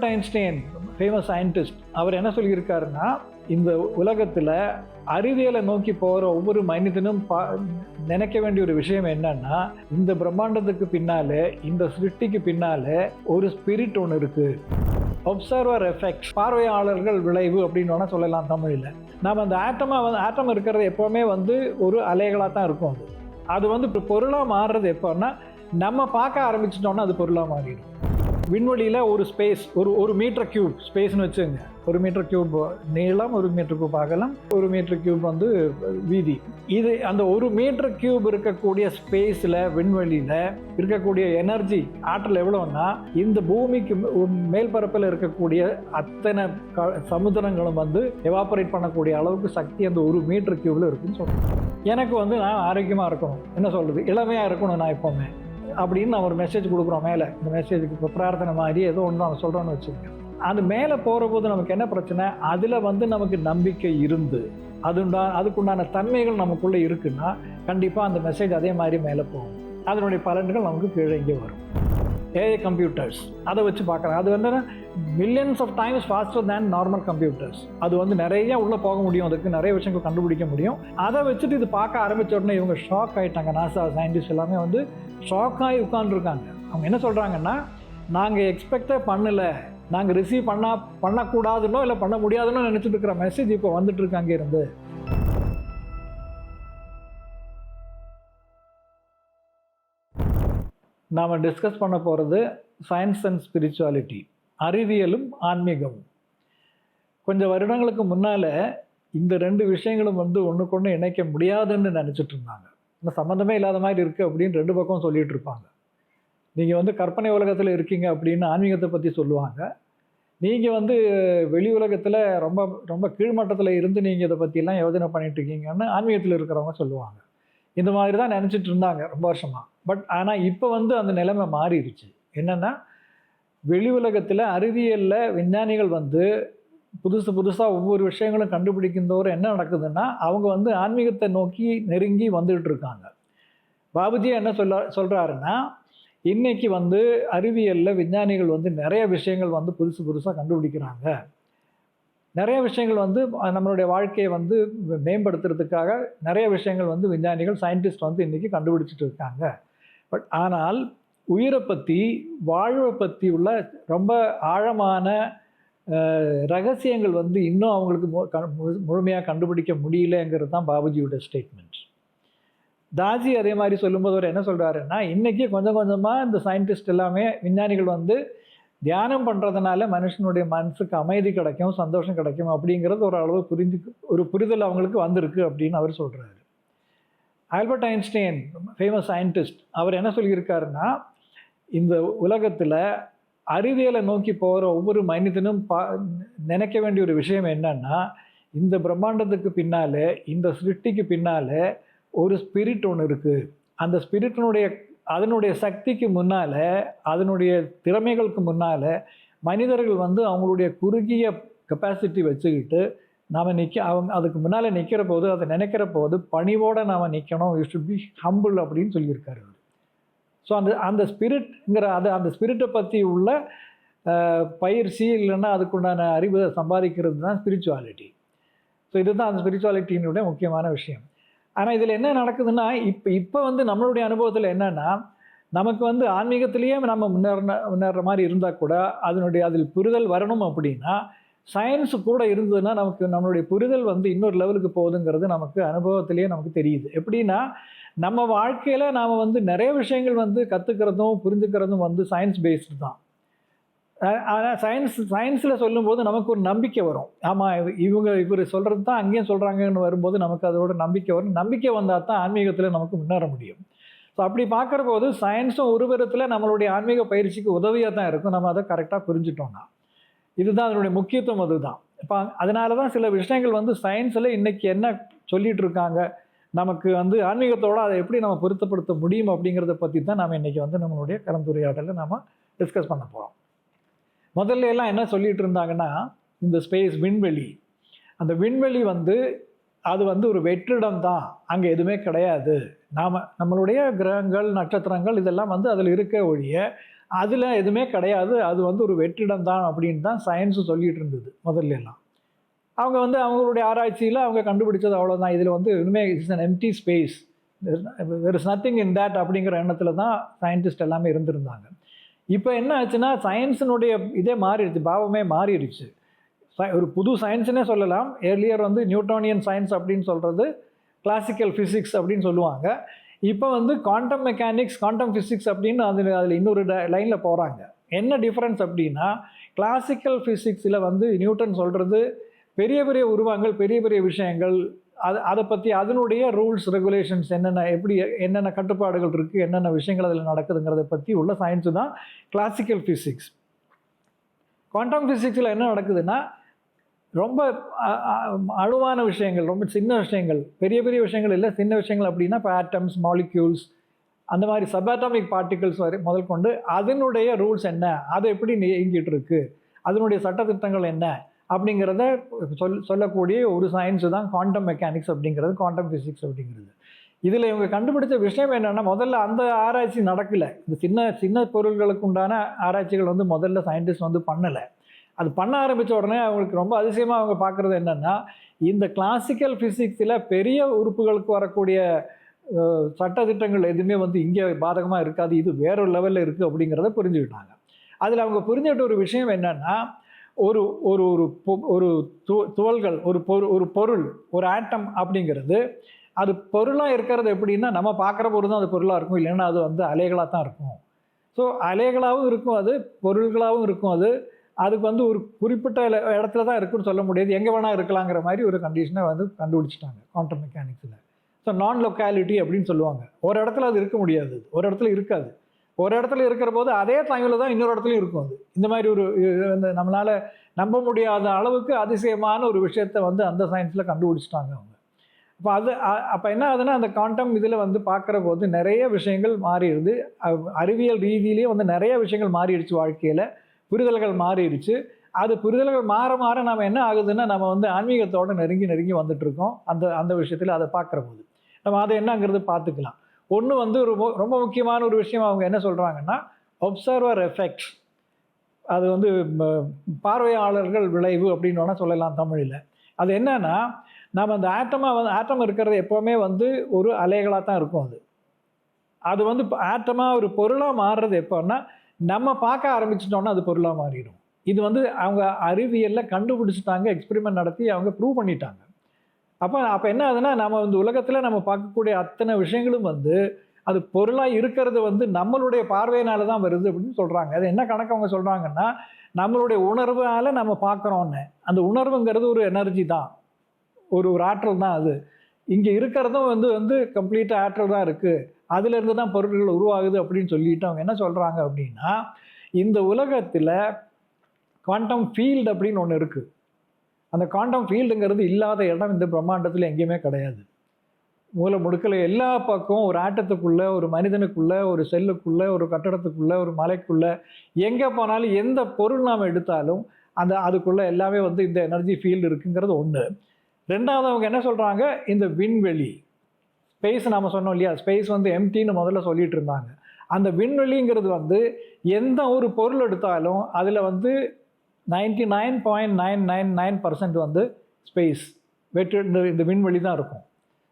Albert Einstein famous scientist அவர் என்ன சொல்லியிருக்காருன்னா இந்த உலகத்தில் அறிவியலை நோக்கி போகிற ஒவ்வொரு மனிதனும் பா நினைக்க வேண்டிய ஒரு விஷயம் என்னன்னா இந்த பிரம்மாண்டத்துக்கு பின்னாலே இந்த சிருஷ்டிக்கு பின்னாலே ஒரு ஸ்பிரிட் ஒன்று இருக்குது ஒப்சர்வர் எஃபெக்ட் பார்வையாளர்கள் விளைவு அப்படின்னு வேணால் சொல்லலாம் தமிழில். நம்ம அந்த ஆட்டமாக வந்து ஆட்டம் இருக்கிறது எப்போவுமே வந்து ஒரு அலைகளாக தான் இருக்கும் அது. அது வந்து இப்போ பொருளாக மாறுறது எப்போன்னா நம்ம பார்க்க ஆரம்பிச்சிட்டோம்னா அது பொருளாக மாறிடும். விண்வெளியில் ஒரு ஸ்பேஸ் ஒரு ஒரு மீட்டர் கியூப் ஸ்பேஸ்னு வச்சுங்க ஒரு மீட்டர் கியூப் நீளம் ஒரு மீட்டர் கியூப் அகலம் ஒரு மீட்டர் கியூப் வந்து வீதி. இது அந்த ஒரு மீட்டர் கியூப் இருக்கக்கூடிய ஸ்பேஸில் விண்வெளியில் இருக்கக்கூடிய எனர்ஜி ஆற்றல் எவ்வளோன்னா இந்த பூமிக்கு மேல்பரப்பில் இருக்கக்கூடிய அத்தனை க சமுத்திரங்களும் வந்து எவாபரேட் பண்ணக்கூடிய அளவுக்கு சக்தி அந்த ஒரு மீட்டர் கியூபில் இருக்குன்னு சொல்கிறேன் எனக்கு வந்து நான் ஆரோக்கியமாக இருக்கணும். என்ன சொல்கிறது இளமையாக இருக்கணும் நான் எப்போவுமே. அப்படின்னு நான் ஒரு மெசேஜ் கொடுக்குறோம் மேலே. இந்த மெசேஜுக்கு இப்போ பிரார்த்தனை மாதிரி ஏதோ ஒன்று நான் சொல்கிறோன்னு வச்சுக்கோங்க. அது மேலே போகிற போது நமக்கு என்ன பிரச்சனை? அதில் வந்து நமக்கு நம்பிக்கை இருந்து அதுண்டா அதுக்குண்டான தன்மைகள் நமக்குள்ளே இருக்குன்னா கண்டிப்பாக அந்த மெசேஜ் அதே மாதிரி மேலே போகும். அதனுடைய பலன்கள் நமக்கு கீழே இங்கே வரும். AI computers. அதை வச்சு பார்க்குறேன். அது வந்து millions of times faster than normal computers அது வந்து நிறைய உள்ளே போக முடியும். அதுக்கு நிறைய விஷயங்கள் கண்டுபிடிக்க முடியும். அதை வச்சுட்டு இது பார்க்க ஆரம்பித்த உடனே இவங்க ஷாக் ஆகிட்டாங்க நாசா சயின்டிஸ்ட் எல்லாமே வந்து ஷாக் ஆகி உட்காந்துருக்காங்க அவங்க என்ன சொல்கிறாங்கன்னா நாங்கள் எக்ஸ்பெக்டே பண்ணலை. நாங்கள் ரிசீவ் பண்ணா பண்ணக்கூடாதுன்னோ இல்லை பண்ண முடியாதுன்னு நினச்சிட்டு இருக்கிற மெசேஜ் இப்போ வந்துட்டு இருக்காங்க இருந்து நாம் டிஸ்கஸ் பண்ண போகிறது சயின்ஸ் அண்ட் ஸ்பிரிச்சுவாலிட்டி அறிவியலும் ஆன்மீகமும். கொஞ்சம் வருடங்களுக்கு முன்னால் இந்த ரெண்டு விஷயங்களும் வந்து ஒன்றுக்கு ஒன்று இணைக்க முடியாதுன்னு நினச்சிட்டு இருந்தாங்க. இந்த சம்மந்தமே இல்லாத மாதிரி இருக்குது அப்படின்னு ரெண்டு பக்கம் சொல்லிகிட்டு இருப்பாங்க. நீங்கள் வந்து கற்பனை உலகத்தில் இருக்கீங்க அப்படின்னு ஆன்மீகத்தை பற்றி சொல்லுவாங்க. நீங்கள் வந்து வெளி உலகத்தில் ரொம்ப ரொம்ப கீழ்மட்டத்தில் இருந்து நீங்கள் இதை பற்றிலாம் யோஜனை பண்ணிகிட்டு இருக்கீங்கன்னு ஆன்மீகத்தில் இருக்கிறவங்க சொல்லுவாங்க. இந்த மாதிரி தான் நினச்சிட்டு இருந்தாங்க ரொம்ப வருஷமாக பட் ஆனால் இப்போ வந்து அந்த நிலைமை மாறிடுச்சு. என்னென்னா வெளி உலகத்தில் அறிவியலில் விஞ்ஞானிகள் வந்து புதுசு புதுசாக ஒவ்வொரு விஷயங்களும் கண்டுபிடிக்கின்றவரை என்ன நடக்குதுன்னா அவங்க வந்து ஆன்மீகத்தை நோக்கி நெருங்கி வந்துகிட்டு இருக்காங்க. பாபுஜி என்ன சொல்ல சொல்கிறாருன்னா இன்றைக்கி வந்து அறிவியலில் விஞ்ஞானிகள் வந்து நிறைய விஷயங்கள் வந்து புதுசு புதுசாக கண்டுபிடிக்கிறாங்க. நிறைய விஷயங்கள் வந்து நம்மளுடைய வாழ்க்கையை வந்து மேம்படுத்துறதுக்காக நிறைய விஷயங்கள் வந்து விஞ்ஞானிகள் சயின்டிஸ்ட் வந்து இன்றைக்கி கண்டுபிடிச்சிட்டு இருக்காங்க. பட் ஆனால் உயிரை பற்றி வாழ்வை பற்றி உள்ள ரொம்ப ஆழமான ரகசியங்கள் வந்து இன்னும் அவங்களுக்கு முழுமையாக கண்டுபிடிக்க முடியலங்கிறது தான் பாபுஜியோட ஸ்டேட்மெண்ட் தாஜி அதே மாதிரி சொல்லும்போது அவர் என்ன சொல்கிறாருன்னா இன்றைக்கி கொஞ்சம் கொஞ்சமாக இந்த சயின்டிஸ்ட் எல்லாமே விஞ்ஞானிகள் வந்து தியானம் பண்ணுறதுனால மனுஷனுடைய மனசுக்கு அமைதி கிடைக்கும் சந்தோஷம் கிடைக்கும் அப்படிங்கிறது ஒரு அளவு புரிஞ்சு ஒரு புரிதல் அவங்களுக்கு வந்திருக்கு அப்படின்னு அவர் சொல்கிறாரு ஆல்பர்ட் ஐன்ஸ்டைன் ஃபேமஸ் சயின்டிஸ்ட் அவர் என்ன சொல்லியிருக்காருன்னா இந்த உலகத்தில் அறிவியலை நோக்கி போகிற ஒவ்வொரு மனிதனும் பா நினைக்க வேண்டிய ஒரு விஷயம் என்னன்னா இந்த பிரம்மாண்டத்துக்கு பின்னாலே இந்த சிருஷ்டிக்கு பின்னாலே ஒரு ஸ்பிரிட் ஒன்று இருக்குது அந்த ஸ்பிரிட்டினுடைய அதனுடைய சக்திக்கு முன்னால் அதனுடைய திறமைகளுக்கு முன்னால் மனிதர்கள் வந்து அவங்களுடைய குறுகிய கெப்பாசிட்டி வச்சுக்கிட்டு நாம் நிற்க அவங்க அதுக்கு முன்னால் நிற்கிற போது அதை நினைக்கிற போது பணிவோடு நாம் நிற்கணும் யூ ஷுட் பி ஹம்பிள் அப்படின்னு சொல்லியிருக்காரு அவர். ஸோ அந்த அந்த ஸ்பிரிட்ங்கிற அது அந்த ஸ்பிரிட்டை பற்றி உள்ள பயிற்சி இல்லைன்னா அதுக்குண்டான அறிவை சம்பாதிக்கிறது தான் ஸ்பிரிச்சுவாலிட்டி ஸோ இதுதான் அந்த ஸ்பிரிச்சுவாலிட்டியினுடைய முக்கியமான விஷயம். ஆனால் இதில் என்ன நடக்குதுன்னா இப்போ இப்போ வந்து நம்மளுடைய அனுபவத்தில் என்னென்னா நமக்கு வந்து ஆன்மீகத்திலேயே நம்ம முன்னேற முன்னேற மாதிரி இருந்தால் கூட அதனுடைய அதில் புரிதல் வரணும் அப்படின்னா சயின்ஸு கூட இருந்ததுன்னா நமக்கு நம்மளுடைய புரிதல் வந்து இன்னொரு லெவலுக்கு போகுதுங்கிறது நமக்கு அனுபவத்திலேயே நமக்கு தெரியுது. எப்படின்னா நம்ம வாழ்க்கையில் நாம் வந்து நிறைய விஷயங்கள் வந்து கற்றுக்கிறதும் புரிஞ்சுக்கிறதும் வந்து சயின்ஸ் பேஸ்டு தான். ஆனால் சயின்ஸ் சயின்ஸில் சொல்லும்போது நமக்கு ஒரு நம்பிக்கை வரும். ஆமாம் இவங்க இவர் சொல்கிறது தான் அங்கேயும் சொல்கிறாங்கன்னு வரும்போது நமக்கு அதோட நம்பிக்கை வரும். நம்பிக்கை வந்தால் தான் ஆன்மீகத்தில் நமக்கு முன்னேற முடியும். ஸோ அப்படி பார்க்குற போது சயின்ஸும் ஒரு விதத்தில் நம்மளுடைய ஆன்மீக பயிற்சிக்கு உதவியாக தான் இருக்கும். நம்ம அதை கரெக்டாக புரிஞ்சுட்டோம்னா. இதுதான் அதனுடைய முக்கியத்துவம் அதுதான். இப்போ அதனால தான் சில விஷயங்கள் வந்து சயின்ஸில் இன்றைக்கி என்ன சொல்லிகிட்டு இருக்காங்க நமக்கு வந்து ஆன்மீகத்தோடு அதை எப்படி நம்ம பொருத்தப்படுத்த முடியும் அப்படிங்கிறத பற்றி தான் நம்ம இன்றைக்கி வந்து நம்மளுடைய கலந்துரையாடலை நம்ம டிஸ்கஸ் பண்ண போகிறோம் முதல்ல எல்லாம் என்ன சொல்லிகிட்டு இருந்தாங்கன்னா இந்த ஸ்பேஸ் விண்வெளி. அந்த விண்வெளி வந்து அது வந்து ஒரு வெற்றிடம் தான். அங்கே எதுவுமே கிடையாது. நாம் நம்மளுடைய கிரகங்கள் நட்சத்திரங்கள் இதெல்லாம் வந்து அதில் இருக்க ஒழிய அதில் எதுவுமே கிடையாது. அது வந்து ஒரு வெற்றிடம் தான் அப்படின்னு தான் சயின்ஸு சொல்லிட்டு இருந்தது முதல்ல எல்லாம். அவங்க வந்து அவங்களுடைய ஆராய்ச்சியில் அவங்க கண்டுபிடிச்சது அவ்வளோதான் இதில் வந்து இனிமே it's an empty space there is nothing in that அப்படிங்கிற எண்ணத்தில் தான் சயின்டிஸ்ட் எல்லாமே இருந்திருந்தாங்க. இப்போ என்ன ஆச்சுன்னா சயின்ஸினுடைய இதே மாறிடுச்சு பாவமே மாறிடுச்சு. ஒரு புது சயின்ஸுனே சொல்லலாம். ஏர்லியர் வந்து நியூட்டோனியன் சயின்ஸ் அப்படின்னு சொல்கிறது கிளாசிக்கல் ஃபிசிக்ஸ் அப்படின்னு சொல்லுவாங்க. இப்போ வந்து குவாண்டம் மெக்கானிக்ஸ் குவாண்டம் ஃபிசிக்ஸ் அப்படின்னு அதில் அதில் இன்னொரு லைனில் போகிறாங்க என்ன டிஃப்ரென்ஸ் அப்படின்னா கிளாசிக்கல் ஃபிசிக்ஸில் வந்து நியூட்டன் சொல்கிறது பெரிய பெரிய உருவங்கள் பெரிய பெரிய விஷயங்கள் அது அதை பற்றி அதனுடைய ரூல்ஸ் ரெகுலேஷன்ஸ் என்னென்ன எப்படி என்னென்ன கட்டுப்பாடுகள் இருக்குது என்னென்ன விஷயங்கள் அதில் நடக்குதுங்கிறத பற்றி உள்ள சயின்ஸு தான் கிளாசிக்கல் ஃபிசிக்ஸ் குவாண்டம் ஃபிசிக்ஸில் என்ன நடக்குதுன்னா ரொம்ப அழுவான அணுவான விஷயங்கள் ரொம்ப சின்ன விஷயங்கள் பெரிய பெரிய விஷயங்கள் இல்லை. சின்ன விஷயங்கள் அப்படின்னா இப்போ ஆட்டம்ஸ் மாலிக்யூல்ஸ் அந்த மாதிரி சபாட்டாமிக் பார்ட்டிகல்ஸ் வரை முதல் கொண்டு அதனுடைய ரூல்ஸ் என்ன? அது எப்படி இயங்கிட்டு இருக்கு அதனுடைய சட்டத்திட்டங்கள் என்ன? அப்படிங்கிறத சொல் சொல்லக்கூடிய ஒரு சயின்ஸு தான் குவாண்டம் மெக்கானிக்ஸ் அப்படிங்கிறது குவாண்டம் ஃபிசிக்ஸ் அப்படிங்கிறது. இதில் இவங்க கண்டுபிடிச்ச விஷயம் என்னென்னா முதல்ல அந்த ஆராய்ச்சி நடக்கலை. இந்த சின்ன சின்ன பொருள்களுக்கு உண்டான ஆராய்ச்சிகள் வந்து முதல்ல சயின்டிஸ்ட் வந்து பண்ணலை. அது பண்ண ஆரம்பித்த உடனே அவங்களுக்கு ரொம்ப அதிசயமாக அவங்க பார்க்குறது என்னென்னா இந்த கிளாசிக்கல் ஃபிசிக்ஸில் பெரிய உறுப்புகளுக்கு வரக்கூடிய சட்டத்திட்டங்கள் எதுவுமே வந்து இங்கே பாதகமாக இருக்காது. இது வேறொரு லெவலில் இருக்குது அப்படிங்கிறத புரிஞ்சுக்கிட்டாங்க. அதில் அவங்க புரிஞ்சுக்கிட்ட ஒரு விஷயம் என்னென்னா ஒரு ஒரு ஒரு பொ- ஒரு துவல்கள் ஒரு பொரு ஒரு பொருள் ஒரு ஆட்டம் அப்படிங்கிறது அது பொருளாக இருக்கிறது எப்படின்னா நம்ம பார்க்குற பொருள் தான் அது பொருளாக இருக்கும். இல்லைன்னா அது வந்து அலைகளாக தான் இருக்கும். ஸோ அலைகளாகவும் இருக்கும் அது பொருள்களாகவும் இருக்கும் அது. அதுக்கு வந்து ஒரு குறிப்பிட்ட இடத்துல தான் இருக்குன்னு சொல்ல முடியாது. எங்கே வேணால் இருக்கலாங்கிற மாதிரி ஒரு கண்டிஷனை வந்து கண்டுபிடிச்சிட்டாங்க குவாண்டம் மெக்கானிக்ஸில் ஸோ நான் லொக்காலிட்டி அப்படின்னு சொல்லுவாங்க. ஒரு இடத்துல அது இருக்க முடியாது. ஒரு இடத்துல இருக்காது. ஒரு இடத்துல இருக்கிற போது அதே டைமில் தான் இன்னொரு இடத்துலையும் இருக்கும் அது. இந்த மாதிரி ஒரு இந்த நம்மளால் நம்ப முடியாத அளவுக்கு அதிசயமான ஒரு விஷயத்தை வந்து அந்த சயின்ஸில் கண்டுபிடிச்சிட்டாங்க அவங்க. அப்போ அது அப்போ என்ன ஆகுதுன்னா அந்த குவாண்டம் இதில் வந்து பார்க்குற போது நிறைய விஷயங்கள் மாறிடுது. அறிவியல் ரீதியிலேயே வந்து நிறைய விஷயங்கள் மாறிடுச்சு வாழ்க்கையில். புரிதல்கள் மாறிடுச்சு. அது புரிதல்கள் மாற மாற நம்ம என்ன ஆகுதுன்னா நம்ம வந்து ஆன்மீகத்தோடு நெருங்கி நெருங்கி வந்துட்டு இருக்கோம் அந்த அந்த விஷயத்தில் அதை பார்க்குற போது நம்ம அதை என்னங்கிறது பார்த்துக்கலாம். ஒன்று வந்து ஒரு ரொம்ப முக்கியமான ஒரு விஷயம் அவங்க என்ன சொல்கிறாங்கன்னா ஒப்சர்வர் எஃபெக்ட் அது வந்து பார்வையாளர்கள் விளைவு அப்படின்னு சொல்லலாம் தமிழில். அது என்னன்னா நம்ம அந்த ஆட்டமாக வந்து ஆட்டம் இருக்கிறது எப்போவுமே வந்து ஒரு அலைகளாக தான் இருக்கும் அது. அது வந்து ஆட்டமாக ஒரு பொருளாக மாறுறது எப்போன்னா நம்ம பார்க்க ஆரம்பிச்சிட்டோம்னா அது பொருளாக மாறிடும். இது வந்து அவங்க அறிவியலில் கண்டுபிடிச்சிட்டாங்க எக்ஸ்பெரிமெண்ட் நடத்தி அவங்க ப்ரூவ் பண்ணிட்டாங்க. அப்போ அப்போ என்ன ஆகுதுன்னா நம்ம வந்து உலகத்தில் நம்ம பார்க்கக்கூடிய அத்தனை விஷயங்களும் வந்து அது பொருளாக இருக்கிறது வந்து நம்மளுடைய பார்வையினால தான் வருது அப்படின்னு சொல்கிறாங்க அது என்ன கணக்கு அவங்க சொல்கிறாங்கன்னா நம்மளுடைய உணர்வால் நம்ம பார்க்குறோன்னு. அந்த உணர்வுங்கிறது ஒரு எனர்ஜி தான். ஒரு ஒரு ஆற்றல் தான் அது. இங்கே இருக்கிறதும் வந்து வந்து கம்ப்ளீட்டாக ஆற்றல் தான் இருக்குது அதுலேருந்து தான் பொருட்கள் உருவாகுது அப்படின்னு சொல்லிட்டு அவங்க என்ன சொல்கிறாங்க அப்படின்னா இந்த உலகத்தில் குவாண்டம் ஃபீல்டு அப்படின்னு ஒன்று இருக்குது அந்த குவாண்டம் ஃபீல்டுங்கிறது இல்லாத இடம் இந்த பிரம்மாண்டத்தில் எங்கேயுமே கிடையாது. மூல முடுக்கில் எல்லா பக்கம் ஒரு ஆட்டத்துக்குள்ளே ஒரு மனிதனுக்குள்ளே ஒரு செல்லுக்குள்ளே ஒரு கட்டடத்துக்குள்ளே ஒரு மலைக்குள்ளே எங்கே போனாலும் எந்த பொருள் நாம் எடுத்தாலும் அந்த அதுக்குள்ளே எல்லாமே வந்து இந்த எனர்ஜி ஃபீல்டு இருக்குங்கிறது ஒன்று ரெண்டாவது அவங்க என்ன சொல்கிறாங்க இந்த விண்வெளி. ஸ்பேஸ் நாம் சொன்னோம் இல்லையா? ஸ்பேஸ் வந்து எம்டின்னு முதல்ல சொல்லிட்டு இருந்தாங்க அந்த விண்வெளிங்கிறது வந்து எந்த ஒரு பொருள் எடுத்தாலும் அதில் வந்து ninety nine point nine nine nine percent வந்து ஸ்பேஸ் வெற்று இந்த இந்த விண்வெளி தான் இருக்கும்.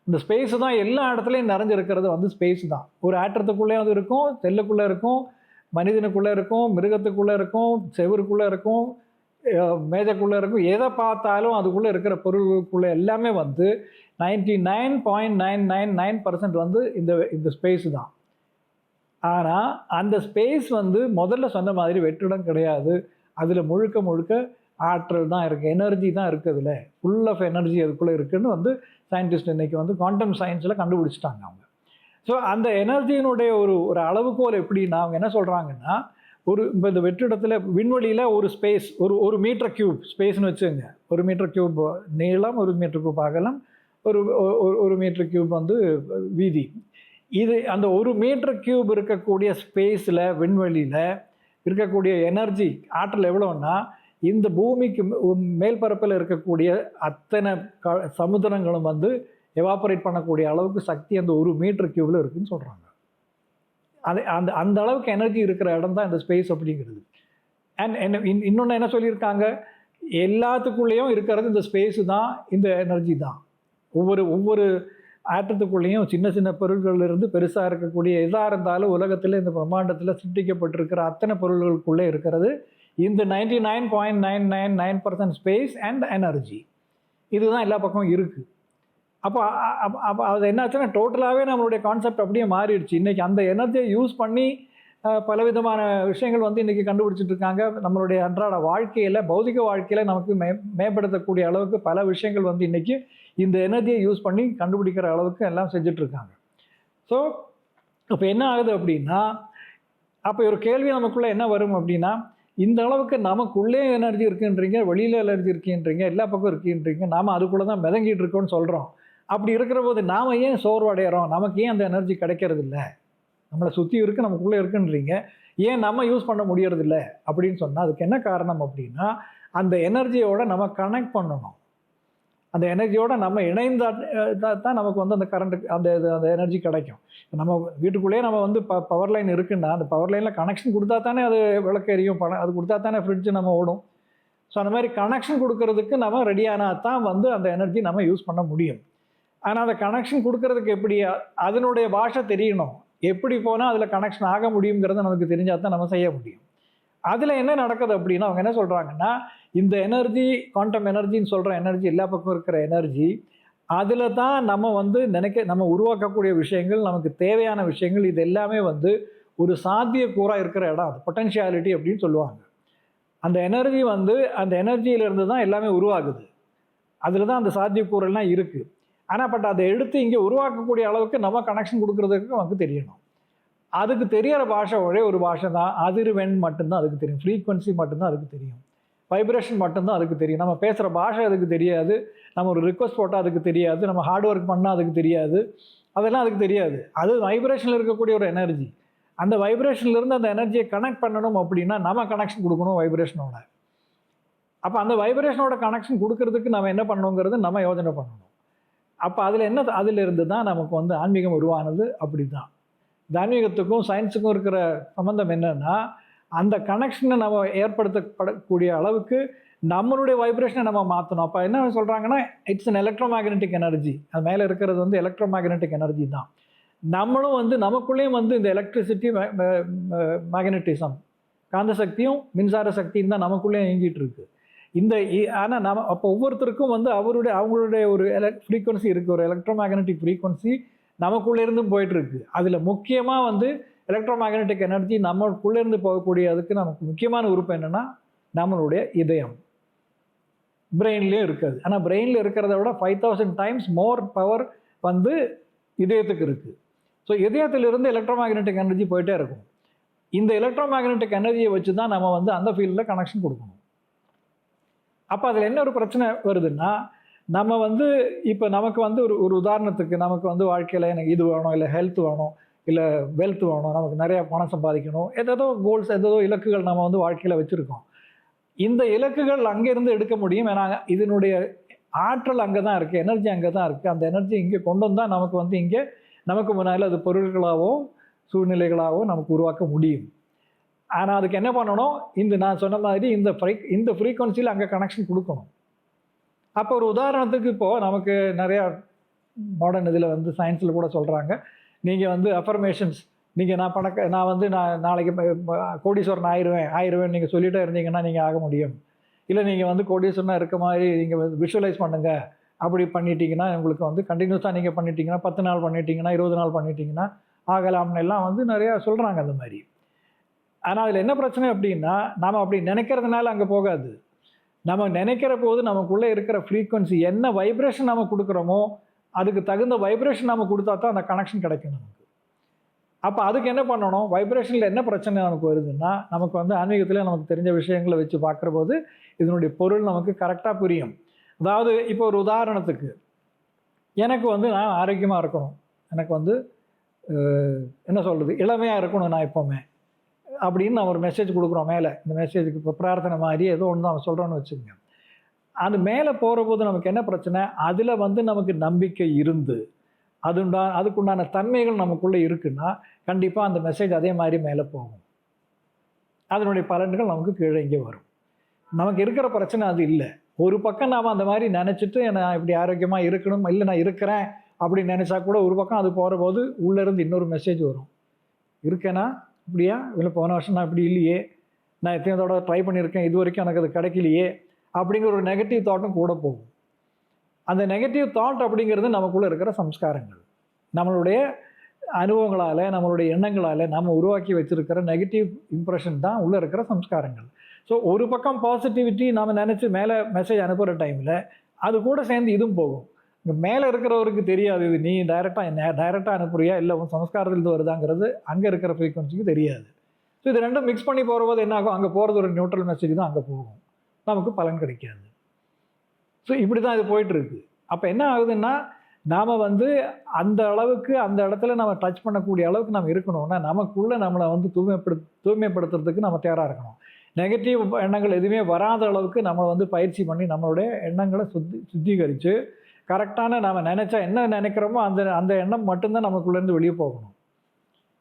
இந்த ஸ்பேஸ் தான் எல்லா இடத்துலையும் நிறைஞ்சிருக்கிறது வந்து ஸ்பேஸ் தான். ஒரு ஆட்டத்துக்குள்ளே அது இருக்கும் செல்லுக்குள்ளே இருக்கும் மனிதனுக்குள்ளே இருக்கும் மிருகத்துக்குள்ளே இருக்கும் செவருக்குள்ளே இருக்கும் மேஜைக்குள்ளே இருக்கும் எதை பார்த்தாலும் அதுக்குள்ளே இருக்கிற பொருளுக்குள்ளே எல்லாமே வந்து ninety nine point nine nine nine percent வந்து இந்த இந்த ஸ்பேஸ் தான். ஆனால் அந்த ஸ்பேஸ் வந்து முதல்ல சொன்ன மாதிரி வெற்றிடம் கிடையாது. அதில் முழுக்க முழுக்க ஆற்றல் தான் இருக்குது எனர்ஜி தான் இருக்குது அதில் ஃபுல் ஆஃப் எனர்ஜி அதுக்குள்ளே இருக்குதுன்னு வந்து சயின்டிஸ்ட் இன்றைக்கி வந்து குவாண்டம் சயின்ஸில் கண்டுபிடிச்சிட்டாங்க அவங்க. ஸோ அந்த எனர்ஜியினுடைய ஒரு ஒரு அளவுகோல் எப்படின்னா அவங்க என்ன சொல்கிறாங்கன்னா ஒரு இப்போ இந்த வெற்றிடத்தில் விண்வெளியில் ஒரு ஸ்பேஸ் ஒரு ஒரு மீட்டர் கியூப் ஸ்பேஸ்னு வச்சுங்க ஒரு மீட்டர் கியூப் நீளம் ஒரு மீட்டர் கியூப் அகலம் ஒரு ஒரு- ஒரு மீட்டர் கியூப் வந்து வீதி. இது அந்த ஒரு மீட்டர் கியூப் இருக்கக்கூடிய ஸ்பேஸில் விண்வெளியில் இருக்கக்கூடிய எனர்ஜி ஆற்றல் எவ்வளோன்னா இந்த பூமிக்கு மே- இருக்கக்கூடிய அத்தனை க சமுத்திரங்களும் வந்து எவாபரேட் பண்ணக்கூடிய அளவுக்கு சக்தி அந்த ஒரு மீட்டர் கியூபில் இருக்குதுன்னு சொல்கிறாங்க அது அந்த அந்த அளவுக்கு எனர்ஜி இருக்கிற இடம் தான் இந்த ஸ்பேஸ் அப்படிங்கிறது. அண்ட் என்ன இன் இன்னொன்று என்ன சொல்லியிருக்காங்க? எல்லாத்துக்குள்ளேயும் இருக்கிறது இந்த ஸ்பேஸு தான் இந்த எனர்ஜி தான். ஒவ்வொரு ஒவ்வொரு ஆட்டத்துக்குள்ளேயும் சின்ன சின்ன பொருள்கள்லேருந்து பெருசாக இருக்கக்கூடிய எதாக இருந்தாலும் உலகத்தில் இந்த பிரம்மாண்டத்தில் சிருஷ்டிக்கப்பட்டிருக்கிற அத்தனை பொருள்களுக்குள்ளே இருக்கிறது. இந்த ninety nine point nine nine nine percent space and energy இதுதான் எல்லா பக்கமும் இருக்குது அப்போ அப்போ அது என்னாச்சுன்னா டோட்டலாகவே நம்மளுடைய கான்செப்ட் அப்படியே மாறிடுச்சு. இன்றைக்கி அந்த எனர்ஜியை யூஸ் பண்ணி பலவிதமான விஷயங்கள் வந்து இன்றைக்கி கண்டுபிடிச்சிட்டு இருக்காங்க. நம்மளுடைய அன்றாட வாழ்க்கையில் பௌதிக வாழ்க்கையில் நமக்கு மே மேம்படுத்தக்கூடிய அளவுக்கு பல விஷயங்கள் வந்து இன்றைக்கி இந்த எனர்ஜியை யூஸ் பண்ணி கண்டுபிடிக்கிற அளவுக்கு எல்லாம் செஞ்சுட்டு இருக்காங்க. ஸோ இப்போ என்ன ஆகுது அப்படின்னா அப்போ ஒரு கேள்வி நமக்குள்ளே என்ன வரும் அப்படின்னா இந்த அளவுக்கு நமக்குள்ளே எனர்ஜி இருக்குன்றீங்க வெளியில் எனர்ஜி இருக்குன்றீங்க எல்லா பக்கம் இருக்குன்றீங்க நாம் அதுக்குள்ளே தான் மிதங்கிட்டு இருக்கோம்னு சொல்கிறோம் அப்படி இருக்கிற போது நாம் ஏன் சோர்வடைகிறோம்? நமக்கு ஏன் அந்த எனர்ஜி கிடைக்கிறது இல்லை நம்மளை சுற்றி இருக்குது நமக்குள்ளே இருக்குன்றீங்க. ஏன் நம்ம யூஸ் பண்ண முடியறதில்ல? அப்படின்னு சொன்னால் அதுக்கு என்ன காரணம் அப்படின்னா அந்த எனர்ஜியோட நம்ம கனெக்ட் பண்ணணும். அந்த எனர்ஜியோட நம்ம இணைந்தா தான் நமக்கு வந்து அந்த கரண்ட் அந்த இது- அந்த எனர்ஜி கிடைக்கும். நம்ம வீட்டுக்குள்ளேயே நம்ம வந்து ப பவர் லைன் இருக்குன்னா அந்த பவர் லைனில் கனெக்ஷன் கொடுத்தா தானே அது விளக்கு எரியும் பணம் அது கொடுத்தா தானே ஃப்ரிட்ஜு நம்ம ஓடும். ஸோ அந்த மாதிரி கனெக்ஷன் கொடுக்கறதுக்கு நம்ம ரெடியானா தான் வந்து அந்த எனர்ஜி நம்ம யூஸ் பண்ண முடியும். ஆனால் அந்த கனெக்ஷன் கொடுக்கறதுக்கு எப்படி அதனுடைய பாஷை தெரியணும். எப்படி போனால் அதில் கனெக்ஷன் ஆக முடியுங்கிறத நமக்கு தெரிஞ்சால் தான் நம்ம செய்ய முடியும். அதில் என்ன நடக்குது அப்படின்னா அவங்க என்ன சொல்கிறாங்கன்னா இந்த எனர்ஜி குவாண்டம் எனர்ஜின்னு சொல்கிற எனர்ஜி எல்லா பக்கம் இருக்கிற எனர்ஜி அதில் தான் நம்ம வந்து நினைக்க நம்ம உருவாக்கக்கூடிய விஷயங்கள் நமக்கு தேவையான விஷயங்கள் இது எல்லாமே வந்து ஒரு சாத்தியக்கூறாக இருக்கிற இடம் அது பொட்டன்ஷியாலிட்டி அப்படின்னு சொல்லுவாங்க. அந்த எனர்ஜி வந்து அந்த எனர்ஜியிலேருந்து தான் எல்லாமே உருவாகுது. அதில் தான் அந்த சாத்தியக்கூறெல்லாம் இருக்குது ஆனால் பட் அதை எடுத்து இங்கே உருவாக்கக்கூடிய அளவுக்கு நம்ம கனெக்ஷன் கொடுக்குறதுக்கு நமக்கு தெரியணும். அதுக்கு தெரியற பாஷை ஒரே ஒரு பாஷை தான். அதிர்வெண் மட்டும்தான் அதுக்கு தெரியும். ஃப்ரீக்வன்சி மட்டும்தான் அதுக்கு தெரியும். வைப்ரேஷன் மட்டும்தான் அதுக்கு தெரியும். நம்ம பேசுகிற பாஷை அதுக்கு தெரியாது. நம்ம ஒரு ரிக்வஸ்ட் போட்டால் அதுக்கு தெரியாது. நம்ம ஹார்ட் ஒர்க் பண்ணால் அதுக்கு தெரியாது. அதெல்லாம் அதுக்கு தெரியாது. அது வைப்ரேஷனில் இருக்கக்கூடிய ஒரு எனர்ஜி அந்த வைப்ரேஷன்லேருந்து அந்த எனர்ஜியை கனெக்ட் பண்ணணும் அப்படின்னா நம்ம கனெக்ஷன் கொடுக்கணும் வைப்ரேஷனோட அப்போ அந்த வைப்ரேஷனோட கனெக்ஷன் கொடுக்கறதுக்கு நம்ம என்ன பண்ணணுங்கிறது நம்ம யோஜனை பண்ணணும். அப்போ அதில் என்ன அதிலிருந்து தான் நமக்கு வந்து ஆன்மீகம் உருவானது அப்படி தான் இந்த ஆன்மீகத்துக்கும் சயின்ஸுக்கும் இருக்கிற சம்மந்தம் என்னென்னா அந்த கனெக்ஷனை நம்ம ஏற்படுத்தப்படக்கூடிய அளவுக்கு நம்மளுடைய வைப்ரேஷனை நம்ம மாற்றணும் அப்போ என்ன சொல்கிறாங்கன்னா it's an electromagnetic energy அது மேலே இருக்கிறது வந்து எலக்ட்ரோ மேக்னெட்டிக் எனர்ஜி தான். நம்மளும் வந்து நமக்குள்ளேயும் வந்து இந்த எலக்ட்ரிசிட்டி மேக்னட்டிசம் காந்த சக்தியும் மின்சார சக்தியும் தான் நமக்குள்ளேயும் இயங்கிட்டு இருக்குது இந்த ஆனால் நம்ம அப்போ ஒவ்வொருத்தருக்கும் வந்து அவருடைய அவங்களுடைய ஒரு எலக் ஃப்ரீக்வன்சி இருக்குது ஒரு எலக்ட்ரோ மேக்னட்டிக் ஃப்ரீக்வன்சி நமக்குள்ளேருந்தும் போயிட்டுருக்கு. அதில் முக்கியமாக வந்து எலக்ட்ரோ மேக்னெட்டிக் எனர்ஜி நம்மளுக்குள்ளே இருந்து போகக்கூடிய அதுக்கு நமக்கு முக்கியமான உறுப்பு என்னென்னா நம்மளுடைய இதயம். பிரெயின்லேயும் இருக்காது. ஆனால் பிரெயினில் இருக்கிறத விட five thousand times more power வந்து இதயத்துக்கு இருக்குது ஸோ இதயத்திலிருந்து எலக்ட்ரோ மேக்னட்டிக் எனர்ஜி போயிட்டே இருக்கும். இந்த எலக்ட்ரோ மேக்னட்டிக் எனர்ஜியை வச்சு தான் நம்ம வந்து அந்த ஃபீல்டில் கனெக்ஷன் கொடுக்கணும். அப்போ அதில் என்ன ஒரு பிரச்சனை வருதுன்னா நம்ம வந்து இப்போ நமக்கு வந்து ஒரு ஒரு உதாரணத்துக்கு நமக்கு வந்து வாழ்க்கையில் எனக்கு இது வேணும் இல்லை ஹெல்த் வேணும் இல்லை வெல்த் வேணும் நமக்கு நிறையா பணம் சம்பாதிக்கணும் ஏதேதோ கோல்ஸ் ஏதேதோ இலக்குகள் நம்ம வந்து வாழ்க்கையில் வச்சுருக்கோம். இந்த இலக்குகள் அங்கேருந்து எடுக்க முடியும். ஏன்னா இதனுடைய ஆற்றல் அங்கே தான் இருக்குது எனர்ஜி அங்கே தான் இருக்குது அந்த எனர்ஜி இங்கே கொண்டு வந்தால் நமக்கு வந்து இங்கே நமக்கு முன்னால் அது பொருள்களாகவோ சூழ்நிலைகளாகவோ நமக்கு உருவாக்க முடியும். ஆனால் அதுக்கு என்ன பண்ணணும்? இந்த நான் சொன்ன மாதிரி இந்த ஃப்ரீ இந்த ஃப்ரீக்குவன்சியில் அங்கே கனெக்ஷன் கொடுக்கணும். அப்போ ஒரு உதாரணத்துக்கு இப்போது நமக்கு நிறையா மாடர்ன் இதில் வந்து சயின்ஸில் கூட சொல்கிறாங்க நீங்கள் வந்து அஃபர்மேஷன்ஸ் நீங்கள் நான் பணக்க நான் வந்து நான் நாளைக்கு கோடீஸ்வரன் ஆயிடுவேன் ஆயிடுவேன் நீங்கள் சொல்லிட்டே இருந்தீங்கன்னா நீங்கள் ஆக முடியும். இல்லை நீங்கள் வந்து கோடீஸ்வரனாக இருக்க மாதிரி நீங்கள் விஷுவலைஸ் பண்ணுங்கள் அப்படி பண்ணிட்டீங்கன்னா உங்களுக்கு வந்து கண்டினியூஸாக நீங்கள் பண்ணிட்டீங்கன்னா பத்து நாள் பண்ணிட்டீங்கன்னா இருபது நாள் பண்ணிட்டீங்கன்னா ஆகலாம்னு எல்லாம் வந்து நிறையா சொல்கிறாங்க அந்த மாதிரி. ஆனால் அதில் என்ன பிரச்சனை அப்படின்னா நாம் அப்படி நினைக்கிறதுனால அங்கே போகாது. நம்ம நினைக்கிற போது நமக்குள்ளே இருக்கிற ஃப்ரீக்குவன்சி என்ன வைப்ரேஷன் நம்ம கொடுக்குறோமோ அதுக்கு தகுந்த வைப்ரேஷன் நம்ம கொடுத்தா தான் அந்த கனெக்ஷன் கிடைக்கும் நமக்கு. அப்போ அதுக்கு என்ன பண்ணணும்? வைப்ரேஷனில் என்ன பிரச்சனை நமக்கு வருதுன்னா நமக்கு வந்து ஆன்மீகத்தில் நமக்கு தெரிஞ்ச விஷயங்களை வச்சு பார்க்குற போது இதனுடைய பொருள் நமக்கு கரெக்டாக புரியும். அதாவது இப்போ ஒரு உதாரணத்துக்கு எனக்கு வந்து நான் ஆரோக்கியமாக இருக்கணும். எனக்கு வந்து என்ன சொல்கிறது இளமையாக இருக்கணும் நான் எப்போவுமே. அப்படின்னு நான் ஒரு மெசேஜ் கொடுக்குறோம் மேலே. இந்த மெசேஜுக்கு இப்போ பிரார்த்தனை மாதிரி ஏதோ ஒன்று அவன் சொல்கிறோன்னு வச்சுக்கோங்க. அது மேலே போகிற போது நமக்கு என்ன பிரச்சனை? அதில் வந்து நமக்கு நம்பிக்கை இருந்து அதுண்டா அதுக்குண்டான தன்மைகள் நமக்குள்ளே இருக்குன்னா கண்டிப்பாக அந்த மெசேஜ் அதே மாதிரி மேலே போகும். அதனுடைய பலன்கள் நமக்கு கீழே இங்கே வரும். நமக்கு இருக்கிற பிரச்சனை அது இல்லை. ஒரு பக்கம் நாம் அந்த மாதிரி நினச்சிட்டு நான் இப்படி ஆரோக்கியமாக இருக்கணும்? இல்லை நான் இருக்கிறேன் அப்படின்னு நினச்சா கூட ஒரு பக்கம் அது போகிற போது உள்ளேருந்து இன்னொரு மெசேஜ் வரும். இருக்கேனா? இப்படியா இல்லை போன வருஷம் நான் இப்படி இல்லையே. நான் எத்தனை தடவை ட்ரை பண்ணியிருக்கேன். இது வரைக்கும் எனக்கு அது கிடைக்கலையே. அப்படிங்கிற ஒரு நெகட்டிவ் தாட்டும் கூட போகும். அந்த நெகட்டிவ் தாட் அப்படிங்கிறது நமக்குள்ளே இருக்கிற சம்ஸ்காரங்கள். நம்மளுடைய அனுபவங்களால் நம்மளுடைய எண்ணங்களால் நம்ம உருவாக்கி வச்சுருக்கிற நெகட்டிவ் இம்ப்ரெஷன் தான் உள்ளே இருக்கிற சம்ஸ்காரங்கள். ஸோ ஒரு பக்கம் பாசிட்டிவிட்டி நம்ம நினச்சி மேலே மெசேஜ் அனுப்புகிற டைமில் அது கூட சேர்ந்து இதுவும் போகும். இங்கே மேலே இருக்கிறவருக்கு தெரியாது இது. நீ டைரெக்டாக டைரெக்டாக அனுப்புறியா? இல்லை உன் சம்ஸ்காரத்திலிருந்து வருதாங்கிறது அங்கே இருக்கிற ஃப்ரீக்வன்சிக்கு தெரியாது. ஸோ இது ரெண்டும் மிக்ஸ் பண்ணி போகிறபோது என்ன ஆகும்? அங்கே போகிறது ஒரு நியூட்ரல் மெசேஜ் தான் அங்கே போகும். நமக்கு பலன் கிடைக்காது. ஸோ இப்படி தான் இது போயிட்டுருக்கு. அப்போ என்ன ஆகுதுன்னா நாம் வந்து அந்த அளவுக்கு அந்த இடத்துல நம்ம டச் பண்ணக்கூடிய அளவுக்கு நம்ம இருக்கணும்னா நமக்குள்ளே நம்மளை வந்து தூய்மைப்படு தூய்மைப்படுத்துறதுக்கு நம்ம தயாராக இருக்கணும். நெகட்டிவ் எண்ணங்கள் எதுவுமே வராத அளவுக்கு நம்மளை வந்து பயிற்சி பண்ணி நம்மளுடைய எண்ணங்களை சுத்தி சுத்திகரித்து கரெக்டான நம்ம நினச்சா என்ன நினைக்கிறோமோ அந்த அந்த எண்ணம் மட்டும்தான் நமக்குள்ளேருந்து வெளியே போகணும்.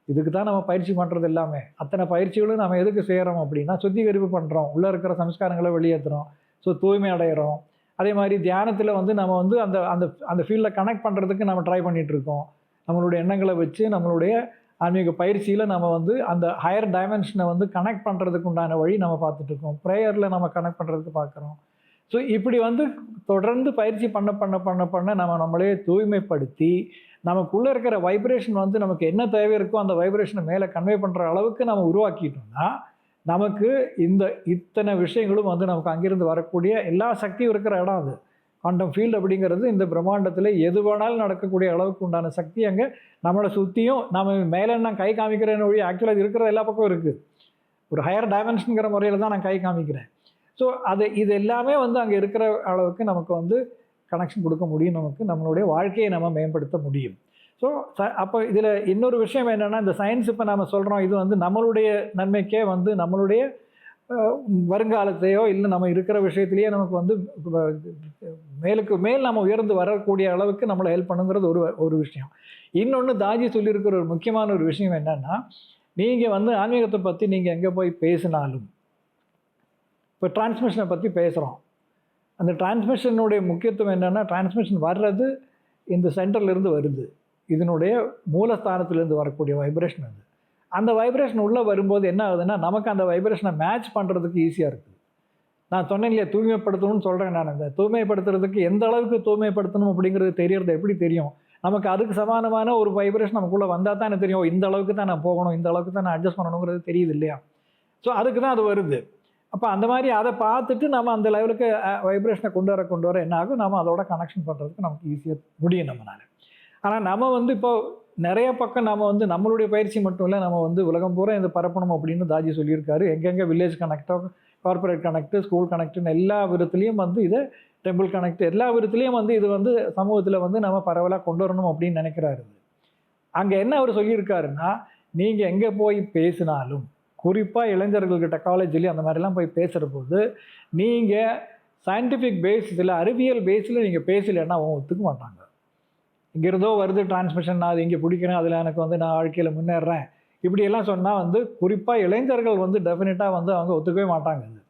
இதுக்கு தான் நம்ம பயிற்சி பண்ணுறது எல்லாமே. அத்தனை பயிற்சிகளும் நம்ம எதுக்கு செய்கிறோம் அப்படின்னா சுத்திகரிப்பு பண்ணுறோம் உள்ளே இருக்கிற சம்ஸ்காரங்களை வெளியேற்றுறோம் ஸோ தூய்மை அடைகிறோம் அதே மாதிரி தியானத்தில் வந்து நம்ம வந்து அந்த அந்த அந்த ஃபீல்டில் கனெக்ட் பண்ணுறதுக்கு நம்ம ட்ரை பண்ணிகிட்ருக்கோம் நம்மளுடைய எண்ணங்களை வச்சு நம்மளுடைய ஆன்மீக பயிற்சியில் நம்ம வந்து அந்த ஹையர் டைமென்ஷனை வந்து கனெக்ட் பண்ணுறதுக்கு உண்டான வழி நம்ம பார்த்துட்ருக்கோம் ப்ரேயரில் நம்ம கனெக்ட் பண்ணுறதுக்கு பார்க்குறோம். ஸோ இப்படி வந்து தொடர்ந்து பயிற்சி பண்ண பண்ண பண்ண பண்ண நம்ம நம்மளே தூய்மைப்படுத்தி நமக்குள்ளே இருக்கிற வைப்ரேஷன் வந்து நமக்கு என்ன தேவை இருக்கோ அந்த வைப்ரேஷனை மேலே கன்வே பண்ணுற அளவுக்கு நம்ம உருவாக்கிட்டோம்னா நமக்கு இந்த இத்தனை விஷயங்களும் வந்து நமக்கு அங்கிருந்து வரக்கூடிய எல்லா சக்தியும் இருக்கிற இடம் அது. குவாண்டம் ஃபீல்டு அப்படிங்கிறது இந்த பிரம்மாண்டத்தில் எது வேணாலும் நடக்கக்கூடிய அளவுக்கு உண்டான சக்தி அங்கே நம்மளை சுற்றியும் நம்ம மேலே நான் கை காமிக்கிறேன்னு வழி ஆக்சுவலாக இருக்கிற எல்லா பக்கம் இருக்குது ஒரு ஹையர் டைமென்ஷனுங்கிற முறையில் தான் நான் கை காமிக்கிறேன். ஸோ அது இது எல்லாமே வந்து அங்கே இருக்கிற அளவுக்கு நமக்கு வந்து கனெக்ஷன் கொடுக்க முடியும். நமக்கு நம்மளுடைய வாழ்க்கையை நம்ம மேம்படுத்த முடியும். ஸோ ச அப்போ இதில் இன்னொரு விஷயம் என்னென்னா இந்த சயின்ஸ் இப்போ நம்ம சொல்கிறோம் இது வந்து நம்மளுடைய நன்மைக்கே வந்து நம்மளுடைய வருங்காலத்தையோ இல்லை நம்ம இருக்கிற விஷயத்துலேயே நமக்கு வந்து மேலுக்கு மேல் நம்ம உயர்ந்து வரக்கூடிய அளவுக்கு நம்மளை ஹெல்ப் பண்ணுங்கிறது ஒரு ஒரு விஷயம். இன்னொன்று தாஜி சொல்லியிருக்கிற ஒரு முக்கியமான ஒரு விஷயம் என்னென்னா நீங்கள் வந்து ஆன்மீகத்தை பற்றி நீங்கள் எங்கே போய் பேசினாலும் இப்போ டிரான்ஸ்மிஷனை பற்றி பேசுகிறோம் அந்த டிரான்ஸ்மிஷனுடைய முக்கியத்துவம் என்னென்னா டிரான்ஸ்மிஷன் வர்றது இந்த சென்டர்லேருந்து வருது. இதனுடைய மூலஸ்தானத்திலேருந்து வரக்கூடிய வைப்ரேஷன் அது. அந்த வைப்ரேஷன் உள்ளே வரும்போது என்ன ஆகுதுன்னா நமக்கு அந்த வைப்ரேஷனை மேட்ச் பண்ணுறதுக்கு ஈஸியாக இருக்குது. நான் சொன்னேன் இல்லையா தூய்மைப்படுத்தணும்னு சொல்கிறேன் நான். அந்த தூய்மைப்படுத்துறதுக்கு எந்த அளவுக்கு தூய்மைப்படுத்தணும் அப்படிங்கிறது தெரியறது எப்படி தெரியும்? நமக்கு அதுக்கு சமானமான ஒரு வைப்ரேஷன் நமக்குள்ளே வந்தால் தான் எனக்கு தெரியும் இந்த அளவுக்கு தான் நான் போகணும் இந்த அளவுக்கு தான் நான் அட்ஜஸ்ட் பண்ணணுங்கிறது தெரியுது இல்லையா? ஸோ அதுக்கு தான் அது வருது. அப்போ அந்த மாதிரி அதை பார்த்துட்டு நம்ம அந்த லெவலுக்கு வைப்ரேஷனை கொண்டு வர கொண்டு வர என்ன ஆகும்? நம்ம அதோட கனெக்ஷன் பண்ணுறதுக்கு நமக்கு ஈஸியாக முடியும் நம்மளால் ஆனால் நம்ம வந்து இப்போ நிறைய பக்கம் நம்ம வந்து நம்மளுடைய பயிற்சி மட்டும் இல்லை நம்ம வந்து உலகம் பூரா இந்த பரப்பணும் அப்படின்னு தாஜி சொல்லியிருக்காரு. எங்கெங்கே வில்லேஜ் கனெக்டோ கார்பரேட் கனெக்ட் ஸ்கூல் கனெக்டுன்னு எல்லா விதத்துலேயும் வந்து இதை டெம்பிள் கனெக்ட் எல்லா விதத்துலேயும் வந்து இது வந்து சமூகத்தில் வந்து நம்ம பரவலாக கொண்டு வரணும் அப்படின்னு நினைக்கிறாரு. அங்கே என்ன அவர் சொல்லியிருக்காருன்னா நீங்கள் எங்கே போய் பேசினாலும் குறிப்பாக இளைஞர்கள்கிட்ட காலேஜ்லேயும் அந்த மாதிரிலாம் போய் பேசுகிற போது நீங்கள் சயின்டிஃபிக் பேஸில் அறிவியல் பேஸில் நீங்கள் பேசலைன்னா அவங்க ஒத்துக்க மாட்டாங்க. இங்கிருந்தோ வருது டிரான்ஸ்மிஷன் நான் அது இங்கே பிடிக்கிறேன் அதில் எனக்கு வந்து நான் வாழ்க்கையில் முன்னேறேன். இப்படியெல்லாம் சொன்னால் வந்து குறிப்பாக இளைஞர்கள் வந்து டெஃபினட்டாக வந்து அவங்க ஒத்துக்கவே மாட்டாங்க அது.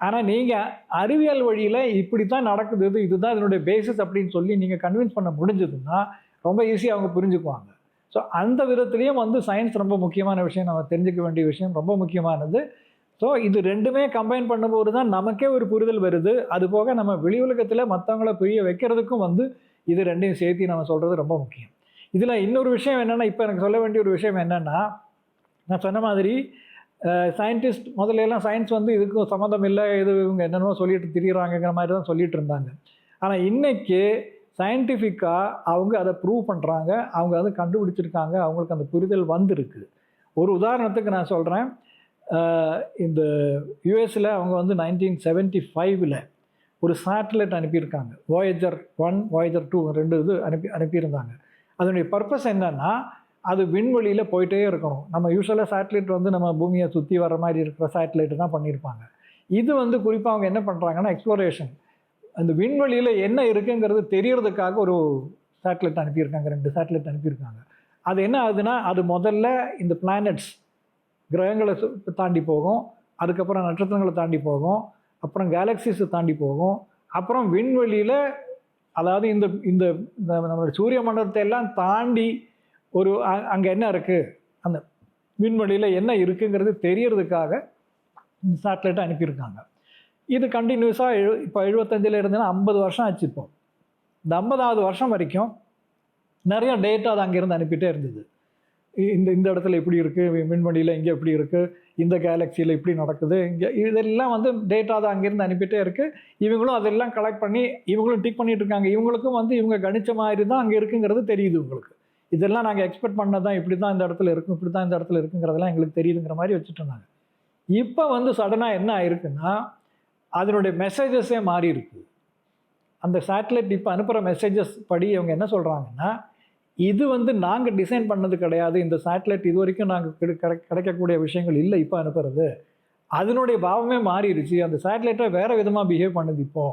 ஆனால் நீங்கள் அறிவியல் வழியில் இப்படி தான் நடக்குது இது இதுதான் இதனுடைய பேசிஸ் அப்படின்னு சொல்லி நீங்கள் கன்வின்ஸ் பண்ண முடிஞ்சதுன்னா ரொம்ப ஈஸியாக அவங்க புரிஞ்சுக்குவாங்க. ஸோ அந்த விதத்துலேயும் வந்து சயின்ஸ் ரொம்ப முக்கியமான விஷயம். நம்ம தெரிஞ்சுக்க வேண்டிய விஷயம் ரொம்ப முக்கியமானது. ஸோ இது ரெண்டுமே கம்பைன் பண்ணும்போது தான் நமக்கே ஒரு புரிதல் வருது. அது போக நம்ம வெளி உலகத்தில் மற்றவங்கள புரிய வைக்கிறதுக்கும் வந்து இது ரெண்டையும் சேர்த்து நம்ம சொல்கிறது ரொம்ப முக்கியம். இதில் இன்னொரு விஷயம் என்னென்னா இப்போ எனக்கு சொல்ல வேண்டிய ஒரு விஷயம் என்னென்னா நான் சொன்ன மாதிரி சயின்டிஸ்ட் முதல்ல எல்லாம் சயின்ஸ் வந்து இதுக்கும் சம்மந்தம் இல்லை. இது இவங்க என்னென்னமோ சொல்லிட்டு திரியிறாங்கிற மாதிரி தான் சொல்லிட்டு இருந்தாங்க. ஆனால் இன்றைக்கி சயின்டிஃபிக்காக அவங்க அதை ப்ரூவ் பண்ணுறாங்க அவங்க அதை கண்டுபிடிச்சிருக்காங்க. அவங்களுக்கு அந்த புரிதல் வந்திருக்கு. ஒரு உதாரணத்துக்கு நான் சொல்கிறேன் இந்த யுஎஸில் அவங்க வந்து நைன்டீன் செவன்ட்டி ஃபைவ்ல ஒரு சேட்டலைட் அனுப்பியிருக்காங்க. வாயேஜர் ஒன் வாயேஜர் டூ ரெண்டு இது அனுப்பி அனுப்பியிருந்தாங்க. அதனுடைய பர்பஸ் என்னென்னா அது விண்வெளியில் போயிட்டே இருக்கணும். நம்ம யூஸ்வலாக சேட்டலைட் வந்து நம்ம பூமியை சுற்றி வர மாதிரி இருக்கிற சேட்டலைட்டு தான் பண்ணியிருப்பாங்க. இது வந்து குறிப்பாக அவங்க என்ன பண்ணுறாங்கன்னா எக்ஸ்ப்ளோரேஷன் அந்த விண்வெளியில் என்ன இருக்குங்கிறது தெரியறதுக்காக ஒரு சேட்டலைட் அனுப்பியிருக்காங்க ரெண்டு சேட்டலைட் அனுப்பியிருக்காங்க. அது என்ன ஆகுதுன்னா அது முதல்ல இந்த பிளானட்ஸ் கிரகங்களை சு- தாண்டி போகும். அதுக்கப்புறம் நட்சத்திரங்களை தாண்டி போகும். அப்புறம் கேலக்சிஸை தாண்டி போகும். அப்புறம் விண்வெளியில் அதாவது இந்த இந்த இந்த நம்மளோட சூரிய மண்டலத்தை எல்லாம் தாண்டி ஒரு அங்கே என்ன இருக்குது அந்த விண்வெளியில் என்ன இருக்குங்கிறது தெரியறதுக்காக இந்த சேட்டலைட்டை அனுப்பியிருக்காங்க. இது கண்டினியூஸாக எழு இப்போ எழுபத்தஞ்சில் இருந்துன்னா ஐம்பது வருஷம் ஆச்சு இப்போ. இந்த ஐம்பதாவது வருஷம் வரைக்கும் நிறைய டேட்டா அது அங்கேருந்து அனுப்பிட்டே இருந்தது. இ- இந்த இந்த இடத்துல இப்படி இருக்குது விண்வெளியில் இங்கே இப்படி இருக்குது இந்த கேலக்சியில் இப்படி நடக்குது இங்கே இதெல்லாம் வந்து டேட்டா தான் அங்கேருந்து அனுப்பிட்டே இருக்குது இவங்களும் அதெல்லாம் கலெக்ட் பண்ணி இவங்களும் டிக் பண்ணிகிட்டு இருக்காங்க. இவங்களுக்கும் வந்து இவங்க கணிச்ச மாதிரி தான் அங்கே இருக்குங்கிறது தெரியுது உங்களுக்கு. இதெல்லாம் நாங்கள் எக்ஸ்பெக்ட் பண்ணதான் இப்படி தான் இந்த இடத்துல இருக்கும் இப்படி தான் இந்த இடத்துல இருக்குங்கிறதெல்லாம் எங்களுக்கு தெரியுதுங்கிற மாதிரி வச்சுட்டு இருந்தாங்க. இப்போ வந்து சடனாக என்ன ஆயிருக்குன்னா அதனுடைய மெசேஜஸே மாறி இருக்கு. அந்த சேட்டலைட் இப்போ அனுப்புகிற மெசேஜஸ் படி இவங்க என்ன சொல்கிறாங்கன்னா இது வந்து நாங்கள் டிசைன் பண்ணது கிடையாது. இந்த சேட்டலைட் இது வரைக்கும் நாங்கள் கிடைக்கக்கூடிய விஷயங்கள் இல்லை இப்போ அனுப்புறது. அதனுடைய பாவமே மாறிடுச்சு. அந்த சேட்டலைட்டை வேறு விதமாக பிஹேவ் பண்ணுது இப்போ.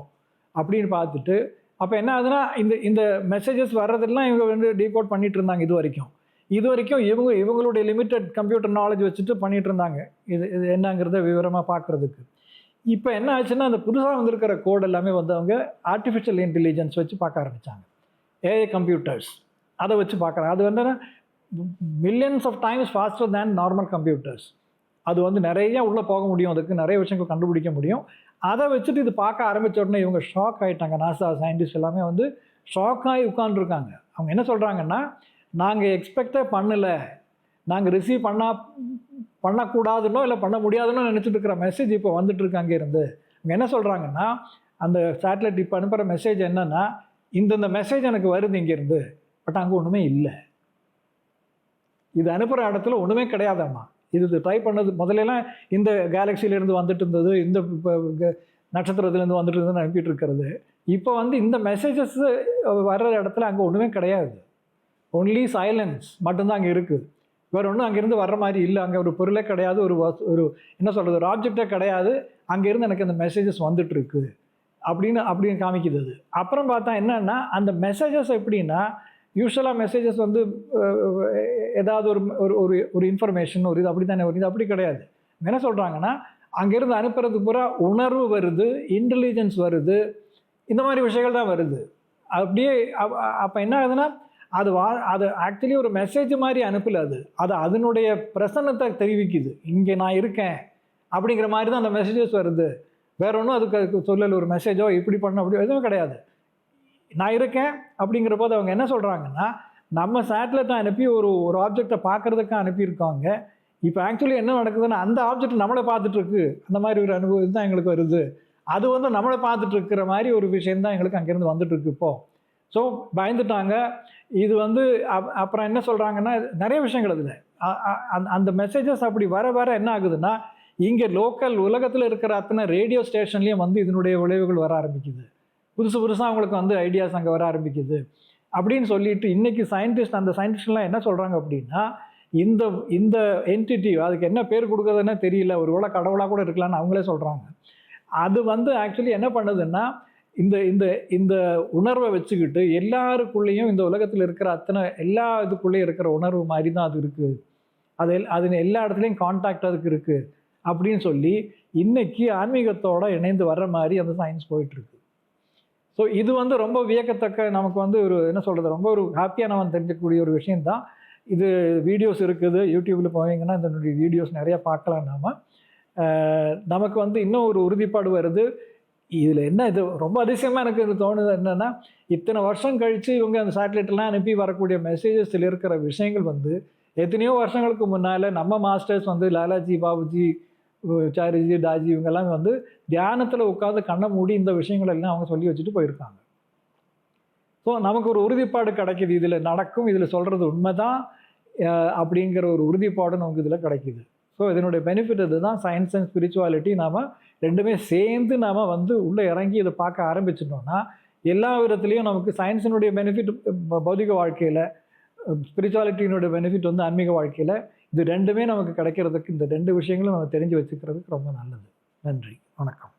அப்படின்னு பார்த்துட்டு அப்போ என்ன ஆகுதுன்னா இந்த இந்த மெசேஜஸ் வர்றதெல்லாம் இவங்க வந்து டீகோட் பண்ணிட்டு இருந்தாங்க இது வரைக்கும். இது வரைக்கும் இவங்க இவங்களுடைய லிமிட்டட் கம்ப்யூட்டர் நாலேஜ் வச்சுட்டு பண்ணிகிட்டு இருந்தாங்க. இது இது என்னங்கிறத விவரமாக பார்க்குறதுக்கு. இப்போ என்ன ஆச்சுன்னா அந்த புதுசாக வந்திருக்கிற கோட் எல்லாமே வந்து அவங்க ஆர்டிஃபிஷியல் இன்டெலிஜென்ஸ் வச்சு பார்க்க ஆரம்பித்தாங்க ஏஐ கம்ப்யூட்டர்ஸ் அதை வச்சு பார்க்குறாங்க. அது வந்து millions of times faster than normal computers அது வந்து நிறைய உள்ளே போக முடியும். அதுக்கு நிறைய விஷயங்கள் கண்டுபிடிக்க முடியும். அதை வச்சுட்டு இது பார்க்க ஆரம்பித்த உடனே இவங்க ஷாக் ஆகிட்டாங்க நாசா சயின்டிஸ்ட் எல்லாமே வந்து ஷாக் ஆகி உட்காந்துருக்காங்க அவங்க என்ன சொல்கிறாங்கன்னா நாங்கள் எக்ஸ்பெக்டே பண்ணலை. நாங்கள் ரிசீவ் பண்ணால் பண்ணக்கூடாதுன்னோ இல்லை பண்ண முடியாதுன்னோ நினச்சிட்டு இருக்கிற மெசேஜ் இப்போ வந்துட்டுருக்கு அங்கேருந்து அவங்க என்ன சொல்கிறாங்கன்னா அந்த சேட்டலைட் இப்போ அனுப்புகிற மெசேஜ் என்னென்னா இந்தந்த மெசேஜ் எனக்கு வருது இங்கேருந்து பட் அங்கே ஒன்றுமே இல்லை. இது அனுப்புகிற இடத்துல ஒன்றுமே கிடையாதாம்மா. இது ட்ரை பண்ணது முதலெல்லாம் இந்த கேலக்சிலேருந்து வந்துட்டு இருந்தது இந்த இப்போ க- நட்சத்திரத்துலேருந்து வந்துட்டு இருந்தது அனுப்பிட்டு இருக்கிறது இப்போ வந்து இந்த மெசேஜஸ் வர்ற இடத்துல அங்கே ஒன்றுமே கிடையாது. ஒன்லி சைலன்ஸ் மட்டும்தான் அங்கே இருக்குது வேறு ஒன்றும் அங்கேருந்து வர்ற மாதிரி இல்லை. அங்கே ஒரு பொருளே கிடையாது ஒரு ஒரு என்ன சொல்கிறது ஒரு ஆப்ஜெக்டே கிடையாது. அங்கேருந்து எனக்கு அந்த மெசேஜஸ் வந்துட்டுருக்கு அப்படின்னு அப்படின்னு காமிக்குது அது. அப்புறம் பார்த்தா என்னன்னா அந்த மெசேஜஸ் எப்படின்னா யூஸ்வலாக மெசேஜஸ் வந்து ஏதாவது ஒரு ஒரு ஒரு ஒரு இன்ஃபர்மேஷன் ஒரு இது அப்படி தானே வருது அப்படி கிடையாது. என்ன சொல்கிறாங்கன்னா அங்கேருந்து அனுப்புறது பூரா உணர்வு வருது இன்டெலிஜென்ஸ் வருது இந்த மாதிரி விஷயங்கள் தான் வருது. அப்படியே அப்போ என்ன ஆகுதுன்னா அது வா அது ஆக்சுவலி ஒரு மெசேஜ் மாதிரி அனுப்பல அது. அது அதனுடைய பிரசன்னத்தை தெரிவிக்குது. இங்கே நான் இருக்கேன் அப்படிங்கிற மாதிரி தான் அந்த மெசேஜஸ் வருது. வேற ஒன்றும் அதுக்கு அதுக்கு சொல்லல. ஒரு மெசேஜோ இப்படி பண்ண அப்படி எதுவும் கிடையாது. நான் இருக்கேன் அப்படிங்கிற போது அவங்க என்ன சொல்கிறாங்கன்னா நம்ம சேட்டலைட்டை அனுப்பி ஒரு ஒரு ஆப்ஜெக்டை பார்க்குறதுக்கு அனுப்பியிருக்காங்க. இப்போ ஆக்சுவலி என்ன நடக்குதுன்னா அந்த ஆப்ஜெக்ட் நம்மளை பார்த்துட்ருக்கு. அந்த மாதிரி ஒரு அனுபவம் தான் எங்களுக்கு வருது. அது வந்து நம்மளை பார்த்துட்டு இருக்கிற மாதிரி ஒரு விஷயம் தான் எங்களுக்கு அங்கேருந்து வந்துட்டு இருக்கு இப்போ. ஸோ பயந்துட்டாங்க. இது வந்து அப்- அப்புறம் என்ன சொல்கிறாங்கன்னா நிறைய விஷயங்கள் அதில். அந்த மெசேஜஸ் அப்படி வர வர என்ன ஆகுதுன்னா இங்கே லோக்கல் உலகத்தில் இருக்கிற அத்தனை ரேடியோ ஸ்டேஷன்லேயும் வந்து இதனுடைய விளைவுகள் வர ஆரம்பிக்குது. புதுசு புதுசாக அவங்களுக்கு வந்து ஐடியாஸ் அங்கே வர ஆரம்பிக்குது. அப்படின்னு சொல்லிட்டு இன்றைக்கி சயின்டிஸ்ட் அந்த சயின்டிஸ்ட்லாம் என்ன சொல்கிறாங்க அப்படின்னா இந்த இந்த என்டிட்டி அதுக்கு என்ன பேர் கொடுக்குறதுன்னே தெரியல. ஒரு வேளை கடவுளாக கூட இருக்கலாம்னு அவங்களே சொல்கிறாங்க அது வந்து ஆக்சுவலி என்ன பண்ணுதுன்னா இந்த இந்த இந்த உணர்வை வச்சுக்கிட்டு எல்லாருக்குள்ளேயும் இந்த உலகத்தில் இருக்கிற அத்தனை எல்லா இதுக்குள்ளேயும் இருக்கிற உணர்வு மாதிரி தான் அது இருக்குது அது எல்- அது எல்லா இடத்துலையும் கான்டாக்ட் அதுக்கு இருக்குது அப்படின்னு சொல்லி இன்னைக்கு ஆன்மீகத்தோடு இணைந்து வர்ற மாதிரி அந்த சயின்ஸ் போயிட்டுருக்கு. ஸோ இது வந்து ரொம்ப வியக்கத்தக்க நமக்கு வந்து ஒரு என்ன சொல்கிறது ரொம்ப ஒரு ஹாப்பியாக நம்ம தெரிஞ்சக்கூடிய ஒரு விஷயந்தான் இது வீடியோஸ் இருக்குது. யூடியூப்பில் போவீங்கன்னா இதனுடைய வீடியோஸ் நிறையா பார்க்கலாம் நாம். நமக்கு வந்து இன்னும் ஒரு உறுதிப்பாடு வருது. இதில் என்ன இது ரொம்ப அதிசயமாக எனக்கு இது தோணுது என்னென்னா இத்தனை வருஷம் கழித்து இவங்க அந்த சேட்டலைட்லாம் அனுப்பி வரக்கூடிய மெசேஜஸில் இருக்கிற விஷயங்கள் வந்து எத்தனையோ வருஷங்களுக்கு முன்னால் நம்ம மாஸ்டர்ஸ் வந்து லாலாஜி பாபுஜி சாரிஜி டாஜி இவங்கெல்லாம் வந்து தியானத்தில் உட்காந்து கண்ணை மூடி இந்த விஷயங்கள் எல்லாம் அவங்க சொல்லி வச்சுட்டு போயிருக்காங்க. ஸோ நமக்கு ஒரு உறுதிப்பாடு கிடைக்குது. இதில் நடக்கும் இதில் சொல்கிறது உண்மைதான் தான் அப்படிங்கிற ஒரு உறுதிப்பாடு நமக்கு இதில் கிடைக்குது. ஸோ இதனுடைய பெனிஃபிட் இதுதான் சயின்ஸ் அண்ட் ஸ்பிரிச்சுவாலிட்டி நாம் ரெண்டுமே சேர்ந்து நாம் வந்து உள்ளே இறங்கி இதை பார்க்க ஆரம்பிச்சிட்டோம்னா எல்லா விதத்துலேயும் நமக்கு சயின்ஸினுடைய பெனிஃபிட் பௌதிக வாழ்க்கையில் ஸ்பிரிச்சுவாலிட்டியினுடைய பெனிஃபிட் வந்து ஆன்மீக வாழ்க்கையில் இது ரெண்டுமே நமக்கு கிடைக்கிறதுக்கு இந்த ரெண்டு விஷயங்களும் நம்ம தெரிஞ்சு வச்சுக்கிறதுக்கு ரொம்ப நல்லது. நன்றி. வணக்கம்.